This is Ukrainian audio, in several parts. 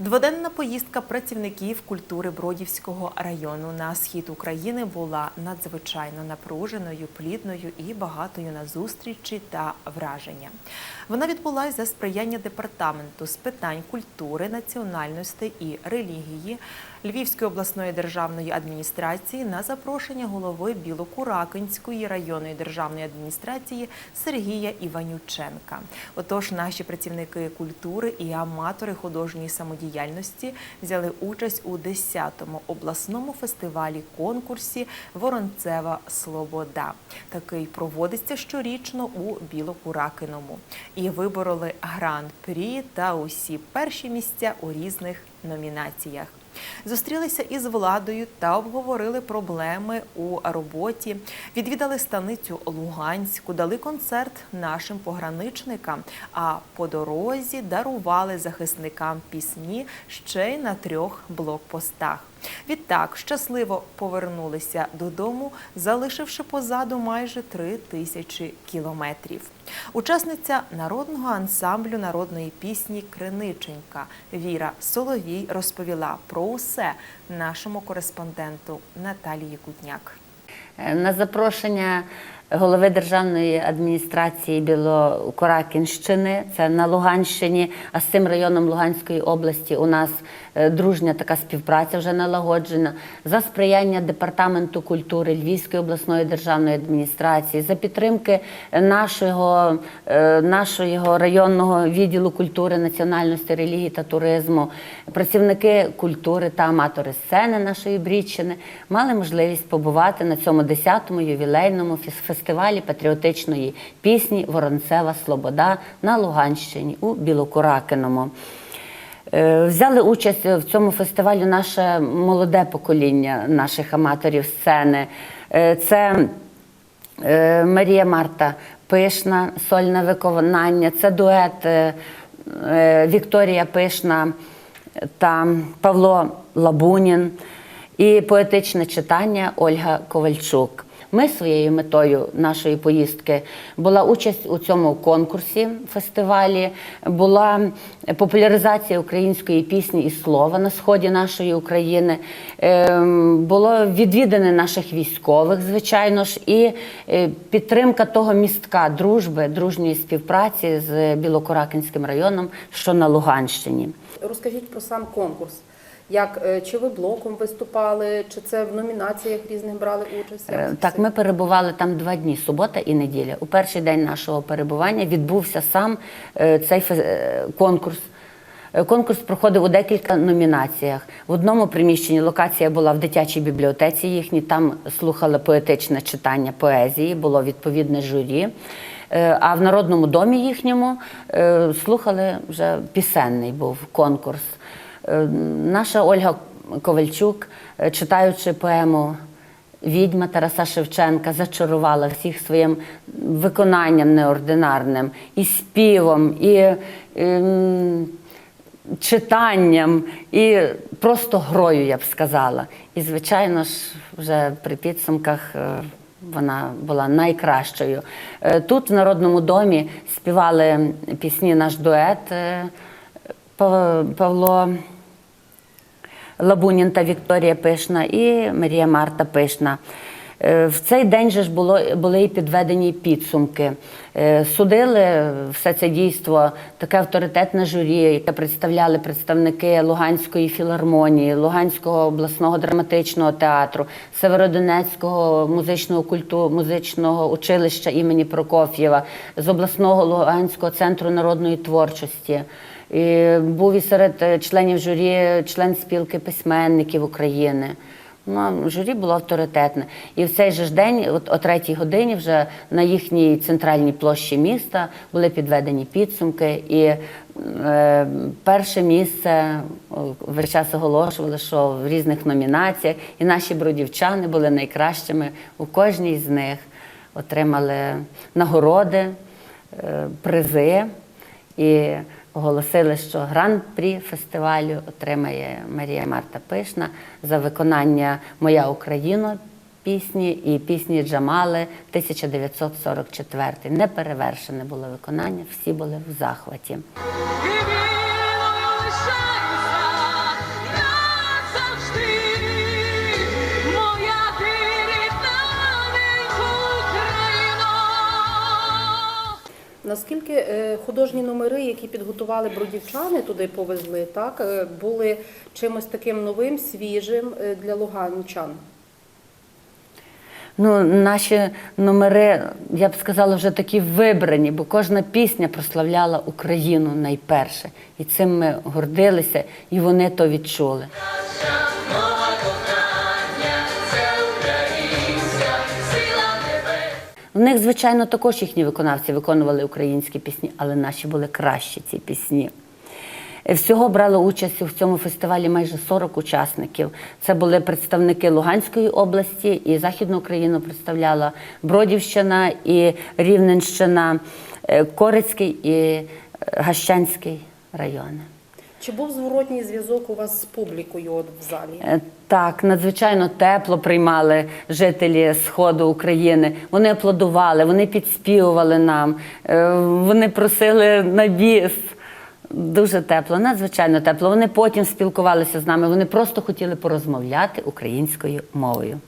Дводенна поїздка працівників культури Бродівського району на схід України була надзвичайно напруженою, плідною і багатою на зустрічі та враження. Вона відбулася за сприяння департаменту з питань культури, національності і релігії Львівської обласної державної адміністрації на запрошення голови Білокуракинської районної державної адміністрації Сергія Іванюченка. Отож, наші працівники культури і аматори художньої самодіяльності взяли участь у 10-му обласному фестивалі конкурсі Воронцева Слобода. Такий проводиться щорічно у Білокуракиному. І вибороли гран-прі та усі перші місця у різних номінаціях. Зустрілися із владою та обговорили проблеми у роботі. Відвідали станицю Луганську, дали концерт нашим пограничникам. А по дорозі дарували захисникам пісні ще й на трьох блокпостах. Відтак щасливо повернулися додому, залишивши позаду майже три тисячі кілометрів. Учасниця народного ансамблю народної пісні Криниченька Віра Соловій розповіла про усе нашому кореспонденту Наталії Кутняк. Е, На запрошення голови державної адміністрації Білокуракінщини, це на Луганщині, а з цим районом Луганської області у нас е, дружня така співпраця вже налагоджена. За сприяння департаменту культури Львівської обласної державної адміністрації, за підтримки нашого, е, нашого районного відділу культури, національності, релігії та туризму, працівники культури та аматори сцени нашої Брідщини мали можливість побувати на цьому 10-му ювілейному фіс- фестивалі патріотичної пісні Воронцева Слобода на Луганщині у Білокуракиному. Е, Взяли участь в цьому фестивалі наше молоде покоління наших аматорів сцени. Е, Це е, Марія Марта Пишна, сольне виконання, це дует Вікторія Пишна та Павло Лабунін і поетичне читання Ольга Ковальчук. Ми своєю метою нашої поїздки була участь у цьому конкурсі фестивалі, була популяризація української пісні і слова на сході нашої України. Ем, Було відвідане наших військових, звичайно ж, і е, підтримка того містка дружби, дружньої співпраці з Білокуракинським районом, що на Луганщині. Розкажіть про сам конкурс. Як е, чи ви блоком виступали, чи це в номінаціях різних брали участь? Е, Так, ми перебували там два дні, субота і неділя. У перший день нашого перебування відбувся сам е, цей конкурс. Конкурс проходив у декілька номінаціях. В одному приміщенні локація була в дитячій бібліотеці їхній, там слухали поетичне читання поезії, було відповідне журі. А в народному домі їхньому слухали вже пісенний був конкурс. Е, Наша Ольга Ковальчук, е, читаючи поему Відьма Тараса Шевченка зачарувала всіх своїм виконанням неординарним, і співом, і ем, читанням, і просто грою, я б сказала. І, звичайно ж, вже при підсумках е, вона була найкращою. Тут, в Народному домі, співали пісні наш дует Павло. Лабунін та Вікторія Пишна і Марія Марта Пишна. Е, В цей день же ж було, були і підведені підсумки. Е, Судили все це дійство таке авторитетне журі, яке представляли представники Луганської філармонії, Луганського обласного драматичного театру, Северодонецького музичного культу, музичного училища імені Прокоф'єва, з обласного Луганського центру народної творчості. Був і серед е, членів журі член спілки письменників України. Ну, журі було авторитетне. І в цей же ж день, от о третій годині, вже на їхній центральній площі міста були підведені підсумки. І е, перше місце весь час оголошували, що в різних номінаціях, і наші бродівчани були найкращими у кожній з них. Отримали нагороди, е, призи. І оголосили, що гран-прі фестивалю отримає Марія Марта Пишна за виконання Моя Україна пісні і пісні Джамали 1944. Неперевершене було виконання, всі були в захваті. Наскільки е, художні номери, які підготували бродівчани, туди повезли, так е, були чимось таким новим, свіжим е, для луганчан? Ну, наші номери, я б сказала, вже такі вибрані, бо кожна пісня прославляла Україну найперше. І цим ми гордилися, і вони то відчули. В них, звичайно, також їхні виконавці виконували українські пісні, але наші були кращі ці пісні. Е, Всього брали участь у цьому фестивалі майже 40 учасників. Це були представники Луганської області і Західну Україну представляла Бродівщина і Рівненщина, е, Корицький і е, Гащанський райони. Чи був зворотній зв'язок у вас з публікою от в залі? Е, Так, надзвичайно тепло приймали жителі сходу України. Вони аплодували, вони підспівували нам, е, вони просили на біс. Дуже тепло, надзвичайно тепло. Вони потім спілкувалися з нами. Вони просто хотіли порозмовляти українською мовою.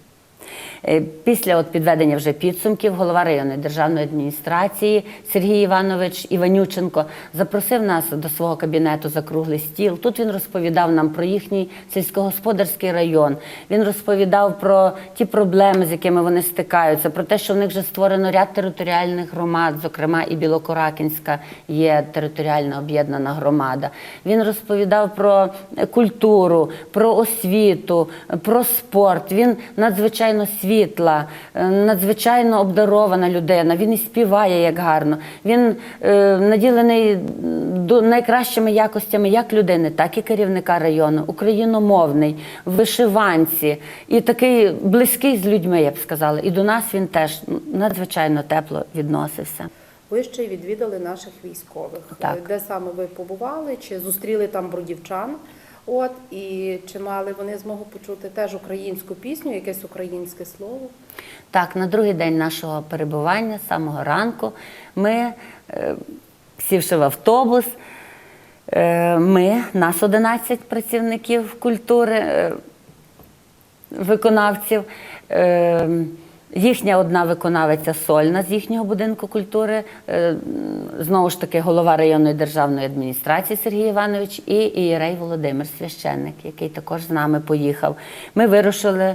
Е, Після от підведення вже підсумків голова районної державної адміністрації Сергій Іванович Іванюченко запросив нас до свого кабінету за круглий стіл. Тут він розповідав нам про їхній сільськогосподарський район. Він розповідав про ті проблеми, з якими вони стикаються, про те, що в них вже створено ряд територіальних громад, зокрема і Білокоракінська є територіальна об'єднана громада. Він розповідав про культуру, про освіту, про спорт. Він надзвичайно світла, е, надзвичайно обдарована людина. Він і співає як гарно. Він е, наділений найкращими якостями як людини, так і керівника району, україномовний, вишиванці і такий близький з людьми, я б сказала. І до нас він теж надзвичайно тепло відносився. Ви ще й відвідали наших військових. Так. Е, Де саме ви побували? Чи зустріли там бродівчан? От і чи мали вони змогу почути теж українську пісню, якесь українське слово? Так, на другий день нашого перебування, з самого ранку, ми, е, сівши в автобус, е, ми, нас 11 працівників культури, е, виконавців. Їхня одна виконавиця сольна з їхнього будинку культури, е, знову ж таки, голова районної державної адміністрації Сергій Іванович і Ієрей Володимир священник, який також з нами поїхав. Ми вирушили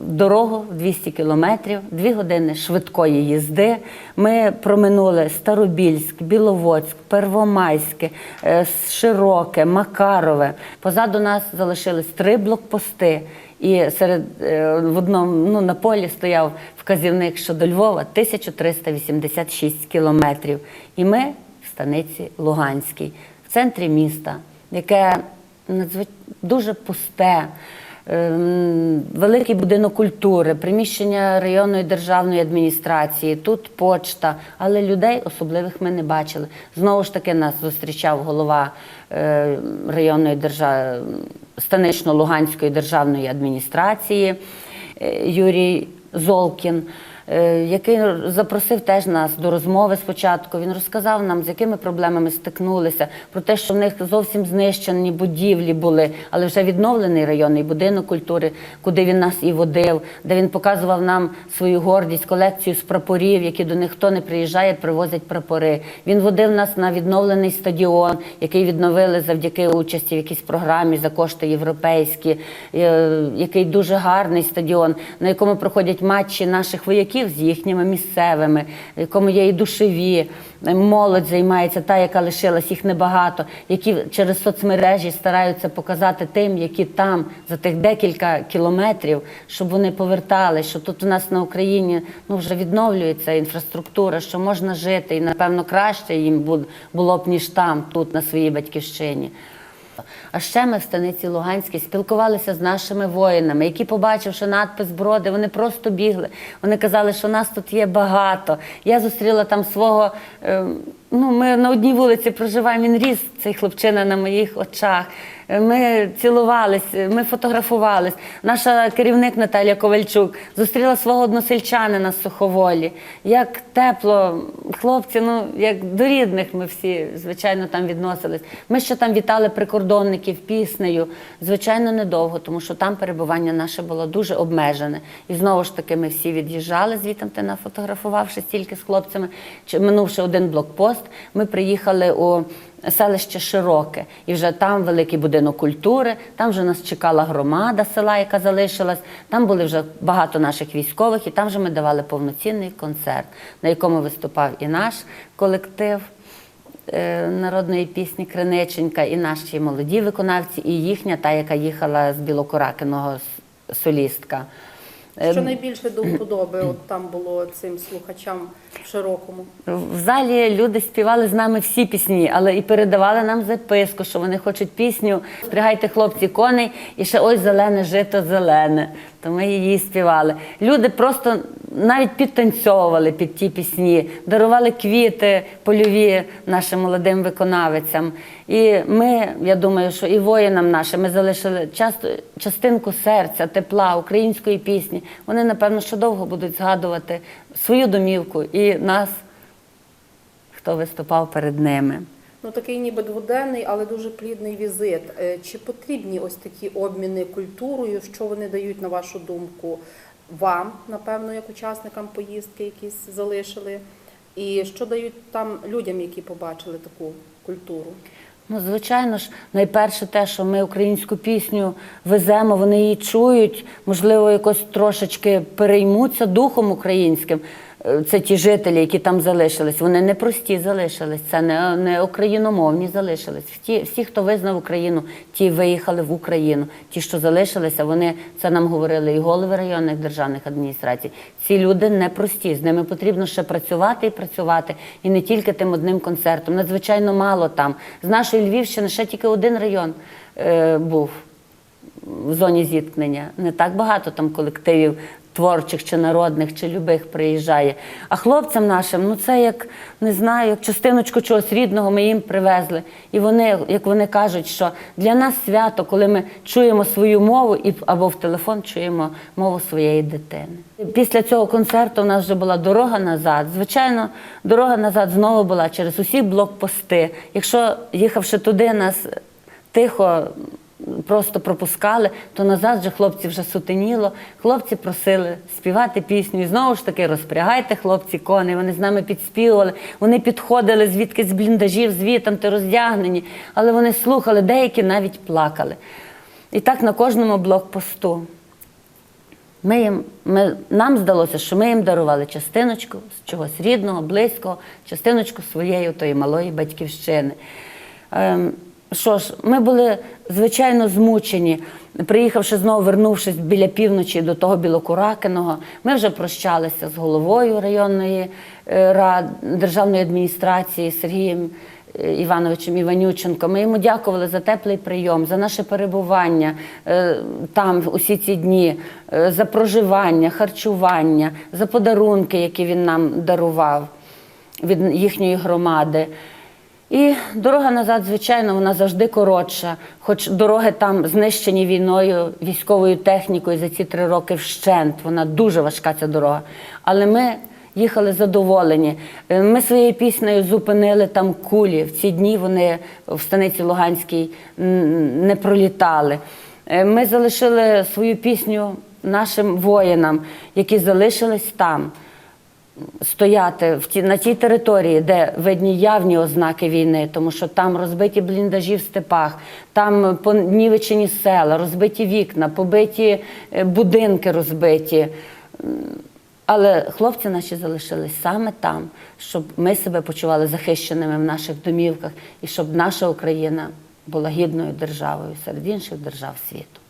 дорогу 200 кілометрів, дві години швидкої їзди. Ми проминули Старобільськ, Біловодськ, Первомайське, е, Широке, Макарове. Позаду нас залишились три блокпости. І серед е, в одному ну, на полі стояв вказівник, що до Львова 1386 кілометрів. І ми в станиці Луганській, в центрі міста, яке надзвич... дуже пусте. Ем, Великий будинок культури, приміщення районної державної адміністрації, тут почта, але людей особливих ми не бачили. Знову ж таки нас зустрічав голова е, районної держави станично-луганської державної адміністрації е, Юрій Золкін. Е, Який запросив теж нас до розмови спочатку. Він розказав нам, з якими проблемами стикнулися, про те, що в них зовсім знищені будівлі були, але вже відновлений районний будинок культури, куди він нас і водив, де він показував нам свою гордість, колекцію з прапорів, які до них хто не приїжджає, привозять прапори. Він водив нас на відновлений стадіон, який відновили завдяки участі в якійсь програмі за кошти європейські, е, який дуже гарний стадіон, на якому проходять матчі наших вояків з їхніми місцевими, в якому є і душеві. Молодь займається та, яка лишилась, їх небагато, які через соцмережі стараються показати тим, які там за тих декілька кілометрів, щоб вони повертались, що тут у нас на Україні ну вже відновлюється інфраструктура, що можна жити, і напевно краще їм було б ніж там, тут на своїй батьківщині. А ще ми в станиці Луганській спілкувалися з нашими воїнами, які, побачивши надпис броди, вони просто бігли. Вони казали, що нас тут є багато. Я зустріла там свого е, Ну, ми на одній вулиці проживаємо, він ріс, цей хлопчина на моїх очах. Ми цілувались, ми фотографувались. Наша керівник Наталія Ковальчук зустріла свого односельчанина з Суховолі. Як тепло, хлопці, ну як до рідних ми всі, звичайно, там відносились. Ми ще там вітали прикордонників піснею. Звичайно, недовго, тому що там перебування наше було дуже обмежене. І знову ж таки, ми всі від'їжджали звідти, ти нафотографувавшись тільки з хлопцями. Чи минувши один блокпост, ми приїхали у селище Широке, і вже там великий будинок культури. Там вже нас чекала громада села, яка залишилась. Там були вже багато наших військових, і там вже ми давали повноцінний концерт, на якому виступав і наш колектив. е, Народної пісні Криниченька, і наші молоді виконавці, і їхня, та, яка їхала з Білокуракиного солістка. Е, Що найбільше до вподоби от там було цим слухачам в широкому? В залі люди співали з нами всі пісні, але і передавали нам записку, що вони хочуть пісню Спрягайте хлопці коней і ще ось зелене жито зелене. То ми її співали. Люди просто навіть підтанцьовували під ті пісні, дарували квіти польові нашим молодим виконавицям. І ми, я думаю, що і воїнам нашим ми залишили часто частинку серця, тепла української пісні. Вони, напевно, ще довго будуть згадувати свою домівку і нас, хто виступав перед ними. Ну такий ніби дводенний, але дуже плідний візит. Е, Чи потрібні ось такі обміни культурою? Що вони дають, на вашу думку, вам, напевно, як учасникам поїздки якісь залишили? І що дають там людям, які побачили таку культуру? Ну, звичайно ж, найперше те, що ми українську пісню веземо, вони її чують, можливо, якось трошечки переймуться духом українським. Е, Це ті жителі, які там залишились. Вони не прості залишились, це не, не україномовні залишились. Всі, всі, хто визнав Україну, ті виїхали в Україну. Ті, що залишилися, вони це нам говорили і голови районних державних адміністрацій. Ці люди не прості. З ними потрібно ще працювати і працювати. І не тільки тим одним концертом. Надзвичайно мало там. З нашої Львівщини ще тільки один район е, був в зоні зіткнення. Не так багато там колективів творчих чи народних, чи любих приїжджає. А хлопцям нашим, ну це як не знаю, як частиночку чогось рідного ми їм привезли. І вони, як вони кажуть, що для нас свято, коли ми чуємо свою мову і або в телефон чуємо мову своєї дитини. Після цього концерту у нас вже була дорога назад. Звичайно, дорога назад знову була через усі блокпости. Якщо їхавши туди, нас тихо просто пропускали, то назад вже хлопці вже сутеніло. Хлопці просили співати пісню. І знову ж таки, розпрягайте хлопці коней. Вони з нами підспівували. Вони підходили звідки з бліндажів, звітам ти роздягнені, але вони слухали, деякі навіть плакали. І так на кожному блокпосту. Ми їм, ми, нам здалося, що ми їм дарували частиночку з чогось рідного, близького, частиночку своєї тої малої батьківщини. Ем, що ж, ми були звичайно змучені. Приїхавши знову, вернувшись біля півночі до того Білокуракиного, ми вже прощалися з головою районної е, рад, державної адміністрації Сергієм е, Івановичем Іванюченко. Ми йому дякували за теплий прийом, за наше перебування е, там усі ці дні, за проживання, харчування, за подарунки, які він нам дарував від їхньої громади. І дорога назад, звичайно, вона завжди коротша, хоч дороги там знищені війною, військовою технікою за ці три роки вщент. Вона дуже важка ця дорога. Але ми їхали задоволені. Е, Ми своєю піснею зупинили там кулі. В ці дні вони в станиці Луганській не пролітали. Е, Ми залишили свою пісню нашим воїнам, які залишились там стояти в ті, на тій території, де видні явні ознаки війни, тому що там розбиті бліндажі в степах, там понівечені села, розбиті вікна, побиті е, будинки розбиті. Але хлопці наші залишились саме там, щоб ми себе почували захищеними в наших домівках і щоб наша Україна була гідною державою серед інших держав світу.